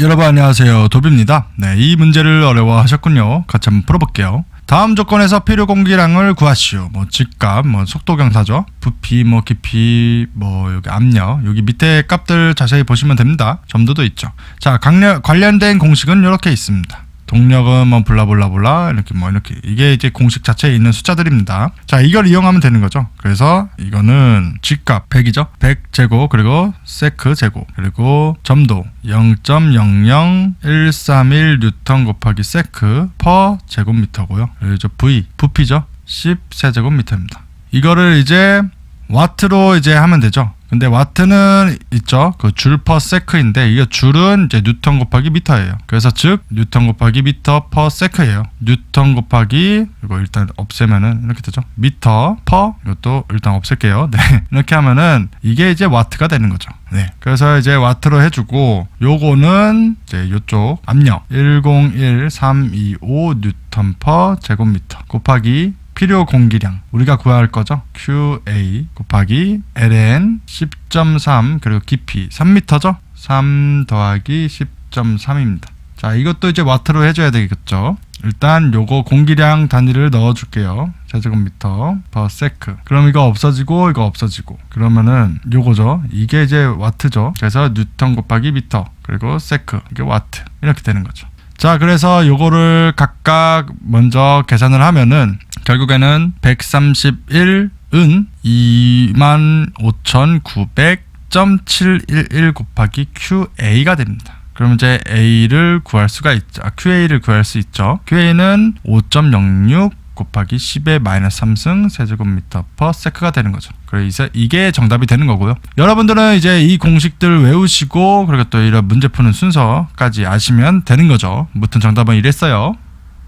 여러분 안녕하세요. 도비입니다. 네, 이 문제를 어려워하셨군요. 같이 한번 풀어볼게요. 다음 조건에서 필요 공기량을 구하시오. 뭐 직값, 뭐 속도 경사죠. 부피, 뭐 깊이, 뭐 여기 압력, 여기 밑에 값들 자세히 보시면 됩니다. 점도도 있죠. 자, 관련된 공식은 이렇게 있습니다. 동력은 뭐 블라블라블라 이렇게 뭐 이렇게 이게 이제 공식 자체에 있는 숫자들입니다. 자 이걸 이용하면 되는 거죠. 그래서 이거는 G값 100이죠. 100 제곱 그리고 세크 제곱 그리고 점도 0.00131 뉴턴 곱하기 세크 퍼 제곱미터고요. 그리고 V 부피죠. 10 세제곱미터입니다. 이거를 이제 와트로 이제 하면 되죠. 근데 와트는 있죠. 그 줄 퍼 세크인데 이게 줄은 이제 뉴턴 곱하기 미터예요. 그래서 즉 뉴턴 곱하기 미터 퍼 세크예요. 뉴턴 곱하기 이거 일단 없애면은 이렇게 되죠. 미터 퍼 이것도 일단 없앨게요. 네. 이렇게 하면은 이게 이제 와트가 되는 거죠. 네. 그래서 이제 와트로 해주고 요거는 이제 요쪽 압력 101325 뉴턴 퍼 제곱미터 곱하기 필요 공기량 우리가 구할 거죠. QA 곱하기 LN 10.3 그리고 깊이 3m죠. 3 더하기 10.3입니다. 자 이것도 이제 와트로 해줘야 되겠죠. 일단 요거 공기량 단위를 넣어줄게요. 제곱미터 per 세크. 그럼 이거 없어지고 이거 없어지고 그러면은 요거죠. 이게 이제 와트죠. 그래서 뉴턴 곱하기 미터 그리고 세크 이게 와트 이렇게 되는 거죠. 자 그래서 요거를 각각 먼저 계산을 하면은 결국에는 131은 25,900.711 곱하기 QA가 됩니다. 그럼 이제 A를 구할 수가 있죠. 아, QA를 구할 수 있죠. QA는 5.06 곱하기 10의 마이너스 3승 세제곱미터 퍼 세크가 되는 거죠. 그래서 이게 정답이 되는 거고요. 여러분들은 이제 이 공식들 외우시고 그리고 또 이런 문제 푸는 순서까지 아시면 되는 거죠. 무튼 정답은 이랬어요.